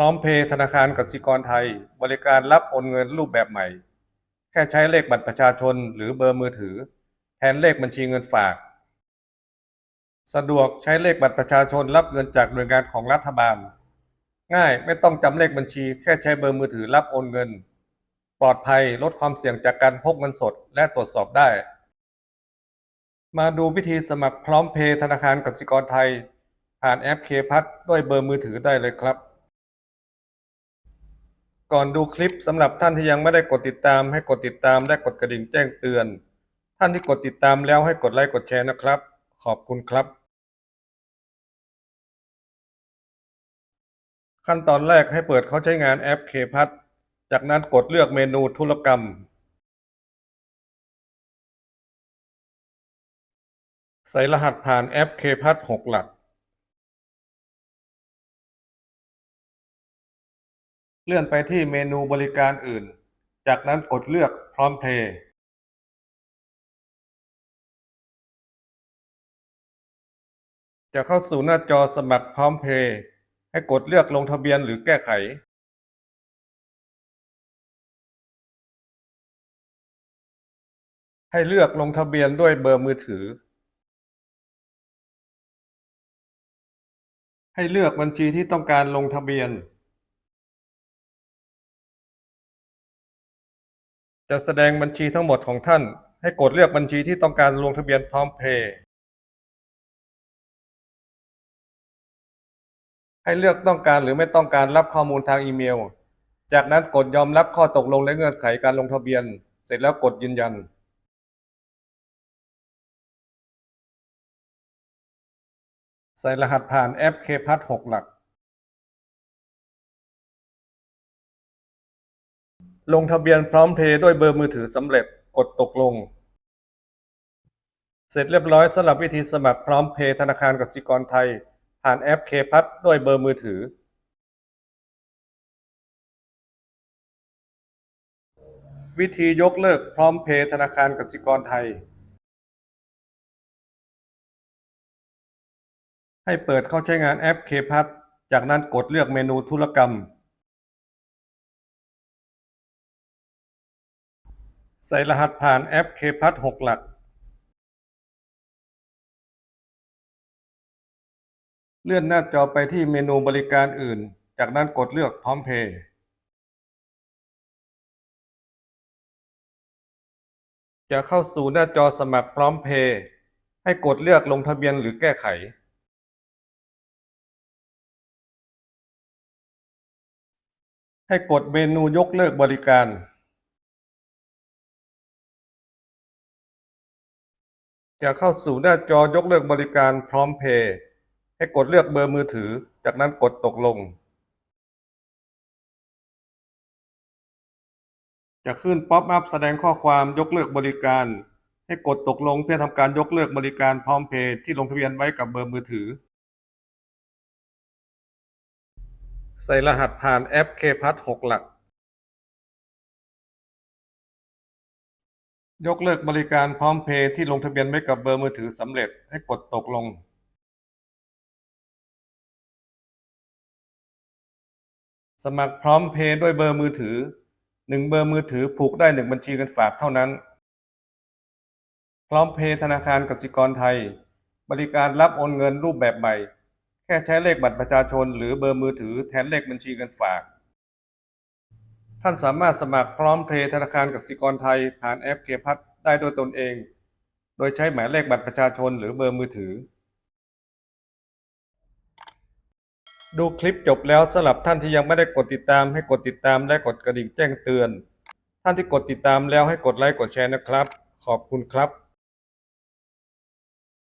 ร้อมเพย์ธนาคารกสิกรไทย บริการรับโอนเงินรูปแบบใหม่ แค่ใช้เลขบัตรประชาชนหรือเบอร์มือถือ แทนเลขบัญชีเงินฝาก สะดวกใช้เลขบัตรประชาชนรับเงินจากหน่วยงานของรัฐบาล ง่ายไม่ต้องจำเลขบัญชี แค่ใช้เบอร์มือถือรับโอนเงิน ปลอดภัยลดความเสี่ยงจากการพกเงินสดและตรวจสอบได้ มาดูวิธีสมัครพร้อมเพย์ธนาคารกสิกรไทย ผ่านแอปเคพัทด้วยเบอร์มือถือได้เลยครับ ก่อนดูคลิปสำหรับท่านที่ยังไม่ได้กดติดตามให้กดติดตามและกดกระดิ่งแจ้งเตือน ท่านที่กดติดตามแล้วให้กดไลค์กดแชร์นะครับ ขอบคุณครับ ขั้นตอนแรกให้เปิดเข้าใช้งานแอปเคพัทจากนั้นกดเลือกเมนูธุรกรรม ใส่รหัสผ่านแอปเคพัทหกหลัก เลื่อนไปที่เมนูบริการอื่น จากนั้นกดเลือกพร้อมเพย์จะเข้าสู่หน้าจอสมัครพร้อมเพย์ให้กดเลือกลงทะเบียนหรือแก้ไข ให้เลือกลงทะเบียนด้วยเบอร์มือถือ ให้เลือกบัญชีที่ต้องการลงทะเบียน จะแสดงบัญชีทั้งหมดของท่าน ให้กดเลือกบัญชีที่ต้องการลงทะเบียนพร้อมเพย์ให้เลือกต้องการหรือไม่ต้องการรับข้อมูลทางอีเมล จากนั้นกดยอมรับข้อตกลงและเงื่อนไขการลงทะเบียน เสร็จแล้วกดยืนยัน ใส่รหัสผ่านแอปเคพัทหกหลัก ลงทะเบียนพร้อมเพย์ด้วยเบอร์มือถือสำเร็จกดตกลง เสร็จเรียบร้อยสำหรับวิธีสมัครพร้อมเพย์ธนาคารกสิกรไทย ผ่านแอปเคพัทด้วยเบอร์มือถือ วิธียกเลิกพร้อมเพย์ธนาคารกสิกรไทย ให้เปิดเข้าใช้งานแอปเคพัทจากนั้นกดเลือกเมนูธุรกรรม ใส่รหัสผ่านแอปเคพัทหกหลัก เลื่อนหน้าจอไปที่เมนูบริการอื่น จากนั้นกดเลือกพร้อมเพย์จะเข้าสู่หน้าจอสมัครพร้อมเพย์ให้กดเลือกลงทะเบียนหรือแก้ไข ให้กดเมนูยกเลิกบริการ จะเข้าสู่หน้าจอยกเลิกบริการพร้อมเพย์ให้กดเลือกเบอร์มือถือ จากนั้นกดตกลง จะขึ้นป๊อปอัพแสดงข้อความยกเลิกบริการ ให้กดตกลงเพื่อทำการยกเลิกบริการพร้อมเพย์ที่ลงทะเบียนไว้กับเบอร์มือถือ ใส่รหัสผ่านแอปเคพัทหกหลัก ยกเลิกบริการพร้อมเพย์ที่ลงทะเบียนไว้กับเบอร์มือถือสำเร็จ ให้กดตกลงสมัครพร้อมเพย์ด้วยเบอร์มือถือหนึ่งเบอร์มือถือผูกได้หนึ่งบัญชีเงินฝากเท่านั้น พร้อมเพย์ธนาคารกสิกรไทย บริการรับโอนเงินรูปแบบใหม่ แค่ใช้เลขบัตรประชาชน หรือเบอร์มือถือแทนเลขบัญชีเงินฝาก ท่านสามารถสมัครพร้อมเพย์ธนาคารกสิกรไทยผ่านแอปเคพัทได้ด้วยตนเอง โดยใช้หมายเลขบัตรประชาชนหรือเบอร์มือถือ ดูคลิปจบแล้วสำหรับท่านที่ยังไม่ได้กดติดตามให้กดติดตามและกดกระดิ่งแจ้งเตือน ท่านที่กดติดตามแล้วให้กดไลค์กดแชร์นะครับ ขอบคุณครับ